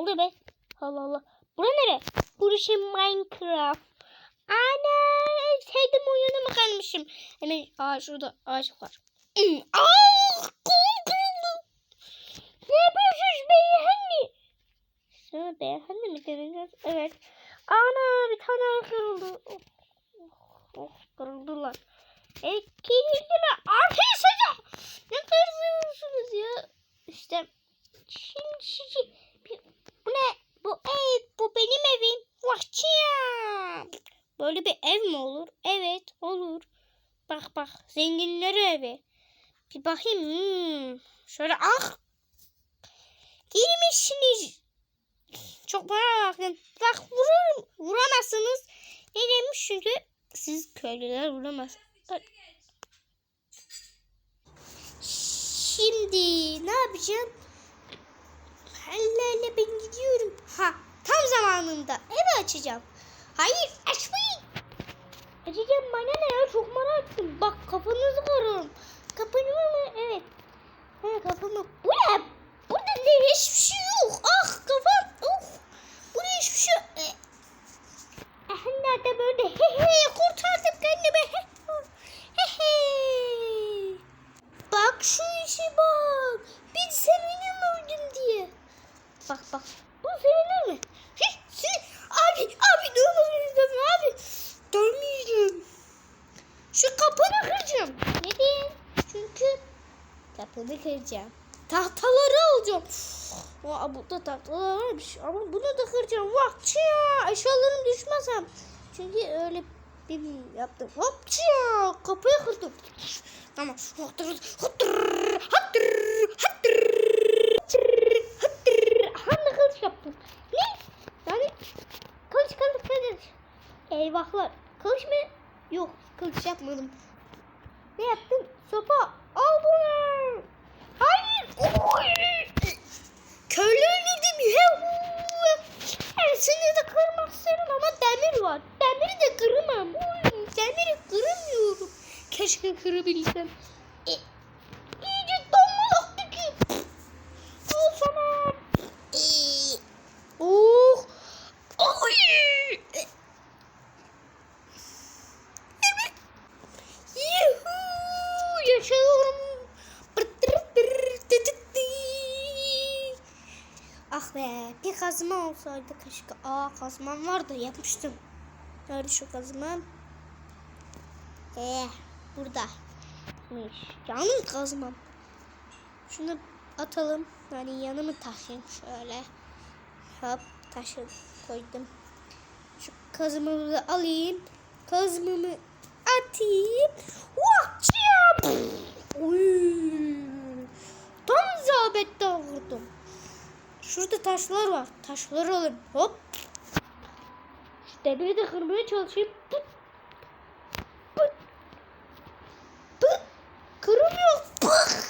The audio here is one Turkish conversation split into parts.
oluyor be? Allah Allah. Bura nere? Burası Minecraft. Ana sevdim oyunu kalmışım. Hemen aa şurada ağaç var. Hmm, kırıldı. Ne yapıyorsunuz beyefendi? Sana beyefendi mi deneyeceğiz? Evet. Ana bir tane kırıldı. Oh, oh, oh, kırıldılar. E, kırıldılar. Arkadaşlar ne kırıyorsunuz ya? İşte şimdi, şimdi bir- bu ne? Bu ev, bu benim evim. Vahçıyam. Böyle bir ev mi olur? Evet olur. Zenginlerin evi. Bir bakayım. Hmm. Şöyle ah. Girmişsiniz. Çok bana bakın. Bak vurur, vuramazsınız. Ne demiş çünkü siz köylüler vuramaz. Şimdi ne yapacağım? Hallerle ben gidiyorum. Ha tam zamanında evi açacağım. Hayır açmayın. Açacağım bana ne ya çok merak ettim. Bak kafanızı kırın. Kapını mı? Evet. Ha kafamı. Bu ne? Burada ne hiçbir şey yok. Ah kafam. Of. Burada hiçbir şey yok. E, eh, nerede böyle? He he kurtardım kendimi. He he. he. Bak şu işe bak. Bir sevinim öldüm diye. Bak bak. Bu sevinir mi? Heh, sen- Abi abi durmalıydım abi. Durmayacağım. Şu kapını kıracağım. Neden? Çünkü kapını kıracağım. Tahtaları alacağım. Aa, burada tahtalar varmış ama bunu da kıracağım. Vah ya eşyalarım düşmezsem. Çünkü öyle bir yaptım. Hop ya kapıyı kırdım. Tamam. Hattır hattır hattır hattır hattır. Hangi kılıç yaptım? Ne? Yani kılıç kılıç kılıç. Eyvahlar. Kılıç mı? Yok kılıç yapmadım. Ne yaptım? Sopa. Al bunu. Hayır. Köylü öldürdüm. Seni de kırmak isterim ama demir var. Demiri de kıramam. Oy, demiri kıramıyorum. Keşke kırabilsem. E, iyice donma ki. Al sana. E, oh. Oy. E, Evet. Yuhuu yaşıyorum. Ah be bir kazma olsaydı keşke. Aa kazmam vardı yapmıştım. Nerede şu kazmam? Eh buradaymış. Canım kazmam. Şunu atalım. Yani yanımı taşıyayım şöyle. Hop taşı koydum. Şu kazmamı da alayım. Kazmamı atayım. Vah! Uy. Şurada taşlar var. Taşları alayım. Hop. Şu demiri de kırmaya çalışayım. Pıt. Pıt. Pıt. Kırılmıyor. Pıt.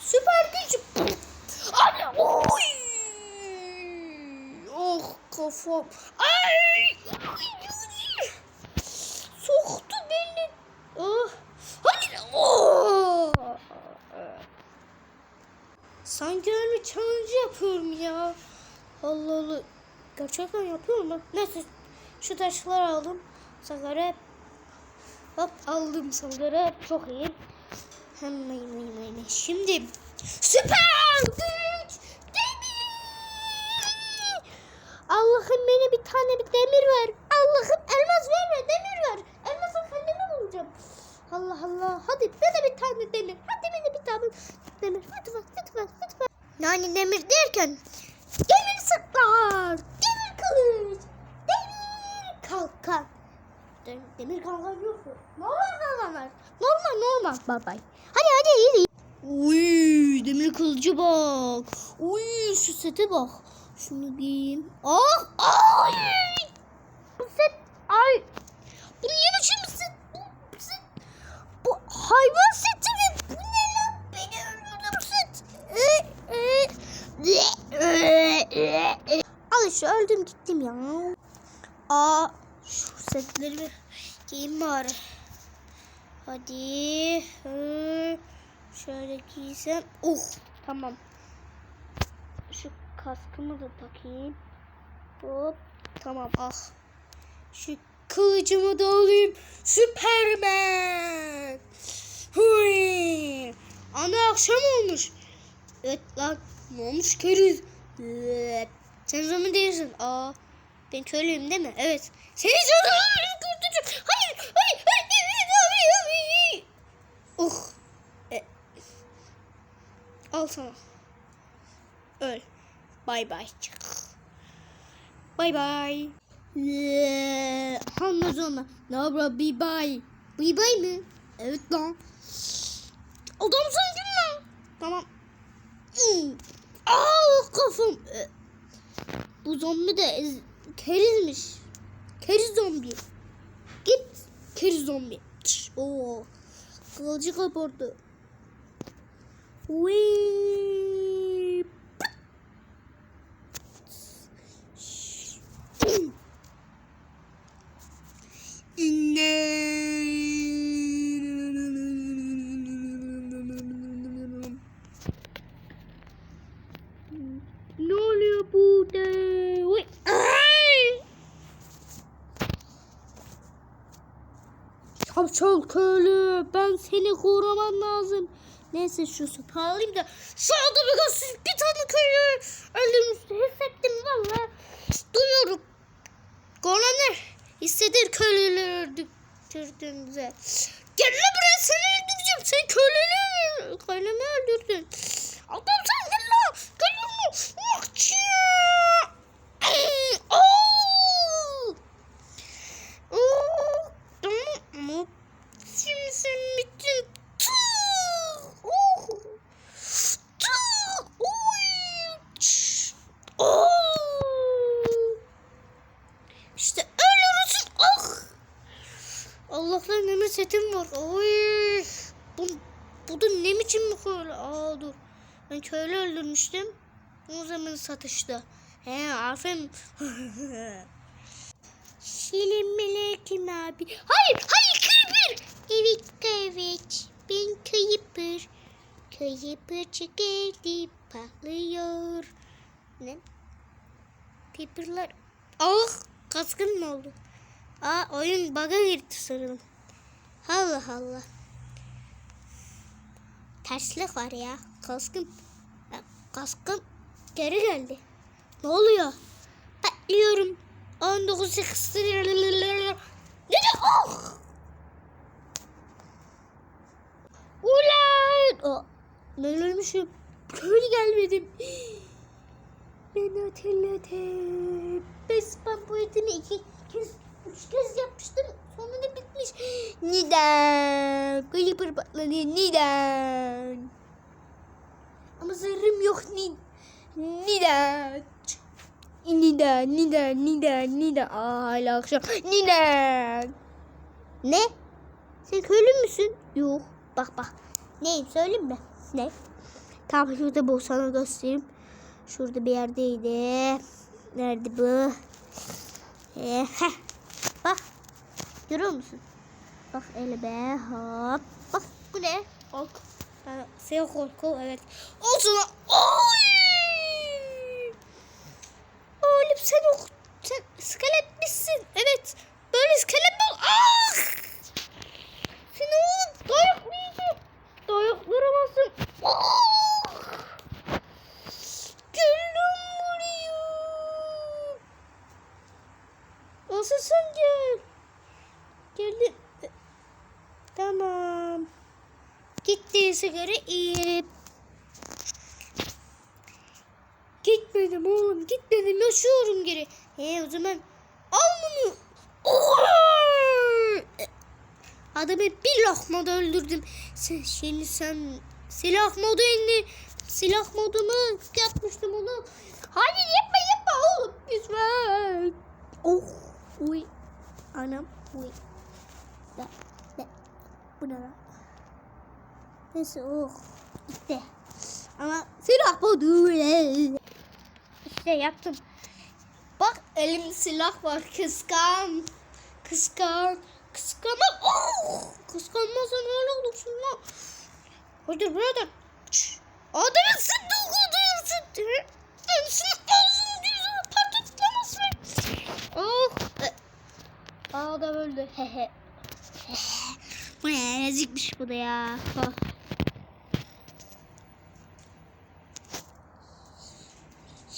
Süper güç. Pıt. Anne. Oy. Oh kafam. Ay. Ay. Soktu beni. Oh. Hayır. Oh. Sanki öyle challenge yapıyorum ya. Allah Allah. Gerçekten yapıyorum ben. Neyse. Şu taşları aldım. Sanırım. Hop aldım sanırım. Çok iyi. Hemen hemen hemen. Şimdi. Süper. Allah'ım beni bir tane bir demir ver. Allah'ım elmas verme demir ver. Elması kendime bulacağım. Allah Allah. Hadi bana bir tane demir. Hadi bana bir tane demir. Lütfen lütfen lütfen. Yani demir derken demir sıklar. Kılıç. Demir kalkan. Dem- Demir kalkan yok mu? Normal kalkanlar. Normal normal. Bye bye. Hadi hadi hadi. Uy demir kılıcı bak. Uy şu sete bak. Şunu giyeyim. Ah ay. Bu set ay. Bu niye biçim set? Bu set. Bu hayvan seti mi? Bu ne lan? Beni öldürdü bu set. Ee, ee, ee, ee. Al işte öldüm gittim ya. Aa şu setleri bir giyeyim bari. Hadi. Şöyle giysem. Oh tamam. şu kaskımı da takayım. Hop. Tamam ah. Şu kılıcımı da alayım. Süpermen. Huy. Ana akşam olmuş. Evet lan. Ne olmuş? Evet. Sen zombi değilsin. Aa. Ben köylüyüm değil mi? Evet. Seni canım kurtulacağım. Hayır. Hayır. Hayır. Hayır. Hayır. Oh. E. Al sana. Öl. Bay bay. Bay bay. Eee, Amazon'a. Ne yapıyor? Bye bye. Bye bye mi? Evet lan. Adam sanki lan. Tamam. Aa kafam. Ee, Bu zombi de kerizmiş. Keriz zombi. Git keriz zombi. Oo. Kılıcı kapardı. Wee. Şapşal köylü ben seni koruman lazım. Neyse şu alayım da şu adamı göstereyim. Bir tane köylü öldürmüştü. Hissettim valla. Duyuyorum. Koroner hissedir köylüleri öldürdüğümüze. Gel buraya seni öldüreceğim. Sen köylünü, köylümü öldürdün. Adam sen gel lan. Gel lan. Akçı. Oo. Oo. Tamam mı? Şimdi sen bittin. Tuh. Oh. Tuh. Oy. Çş. Oo. İşte öyle olursun. Ah. Allah'tan demir setim var. Oy. Bu, bu da ne biçim mi köylü? Aa dur. Ben köylü öldürmüştüm. O zaman satışta. He aferin. Şirin melekim abi. Hayır hayır Creeper. Evet evet. Ben Creeper. Creeper geldi patlıyor. Ne? Creeper'lar. Ah kaskın mı oldu? Aa oyun bug'a girdi sanırım. Allah Allah. Terslik var ya. Kaskım. Kaskım geri geldi. Ne oluyor? Patlıyorum. 19 8 Ne Oh! Ulan! Oh, ben ölmüşüm. Köylü gelmedim. Ben hatırladım. Ben bu etimi iki kez, üç kez yapmıştım. Sonunda bitmiş. Neden? Creeper patladı. Neden? Ama zırhım yok. Ni neden? Neden? Neden? Neden? Neden? Aa akşam. Neden? Ne? Sen köylü müsün? Yok. Bak bak. Neyim söyleyeyim mi? Ne? Tamam şurada bu sana göstereyim. Şurada bir yerdeydi. Nerede bu? Ee, heh. Bak. Görüyor musun? Bak elime hop. Bu ne? Siyah korku evet. Al sana. Oy! Oğlum sen ok. Sen iskelet misin? Evet. Böyle iskelet mi? Ah! Sen oğlum? Dayak duramazsın. Ah! Gel lan buraya. Nasılsın gel? Geldim. Tamam. Gittiyse göre iyi. Gitmedim oğlum gitmedim yaşıyorum geri. He o zaman al bunu. Adamı bir lokmada öldürdüm. Sen, şimdi sen silah modu indi. Silah modumu yapmıştım onu. Hayır yapma yapma oğlum lütfen. Oh uy. Anam uy. Da, da. Bu ne lan? Neyse oh. Gitti. Ama silah bu değil. İşte yaptım. Bak elimde silah var. Kıskan. Kıskan. Kıskanma. Oh! Kıskanmazsan öyle olursun lan. Hadi brother. Adamın sıddığı sıddığı. Sıddığı ağzını yüzünü patlatlamaz mı? Oh. Öldü. Hehe. bu ne? Ezikmiş bu da ya. Oh.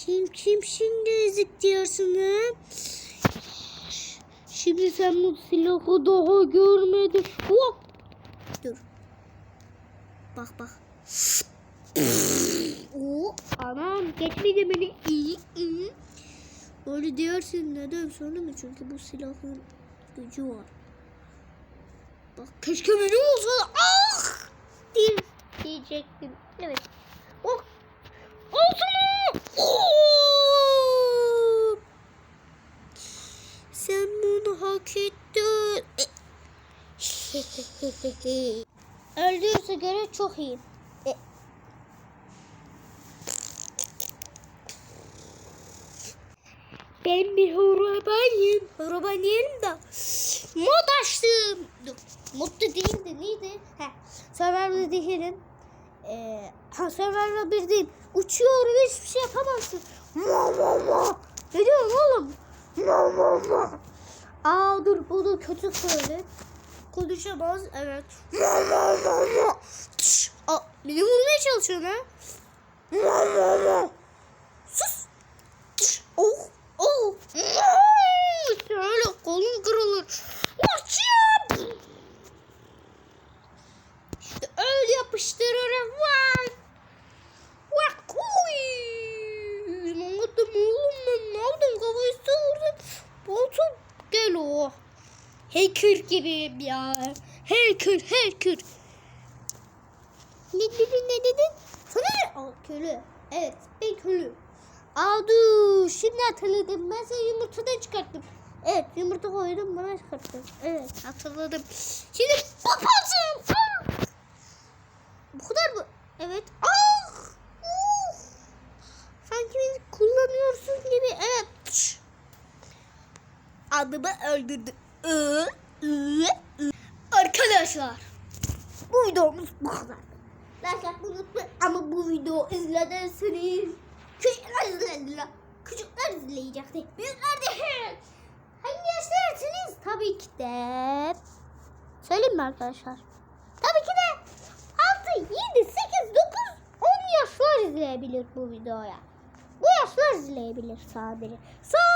Kim kim şimdi ezik diyorsun ha? Şimdi sen bu silahı daha görmedin. Hop. Dur. Bak bak. Oo, anam geçmedi beni. İyi iyi. Öyle diyorsun neden sonra mı? Çünkü bu silahın gücü var. Bak keşke benim olsa ah diye diyecektim. Evet. Oh. Olsun. Oo! Sen hak ettin. Öldüyse göre çok iyi. E. Ben bir horobayım. Horoba diyelim de. Mod açtım. Dur. Mod da değildi. Neydi? Heh. Survivor'da değilim. Ee, ha Survivor bir değil. Uçuyorum hiçbir şey yapamazsın. Ma ma ma. Ne diyorsun oğlum? Aa dur bu da kötü söyle. Konuşamaz evet. Aa, beni vurmaya ma ma. Sus. Oh oh. Şöyle kolun kırılır. Açım. İşte öyle yapıştırırım. Vay. Vay kuy. Ne oğlum ben? Ne oldu? Kafayı savurdum. Botum gel o. Hacker gibiyim ya. Hacker, hacker. Ne dedin, ne dedin? Sana köylü. Evet, ben köylü. Aa dur, şimdi hatırladım. Ben seni yumurtadan çıkarttım. Evet, yumurta koydum, bana çıkarttın. Evet, hatırladım. Şimdi papazım. Ah! Bu kadar mı? Evet. Ah! Uh! Sanki beni kullanıyorsun gibi. Evet. Adımı öldürdü. Arkadaşlar. Bu videomuz bu kadar. Like atmayı unutmayın. Ama bu video izlediyseniz küçükler izlediler. Küçükler izleyecekti. Büyükler değil. Hangi yaştarsınız? Tabii ki de. Söyleyeyim mi arkadaşlar? Tabii ki de 6, 7, 8, 9, 10 yaşlar izleyebilir bu videoya. Bu yaşlar izleyebilir sadece. Sağ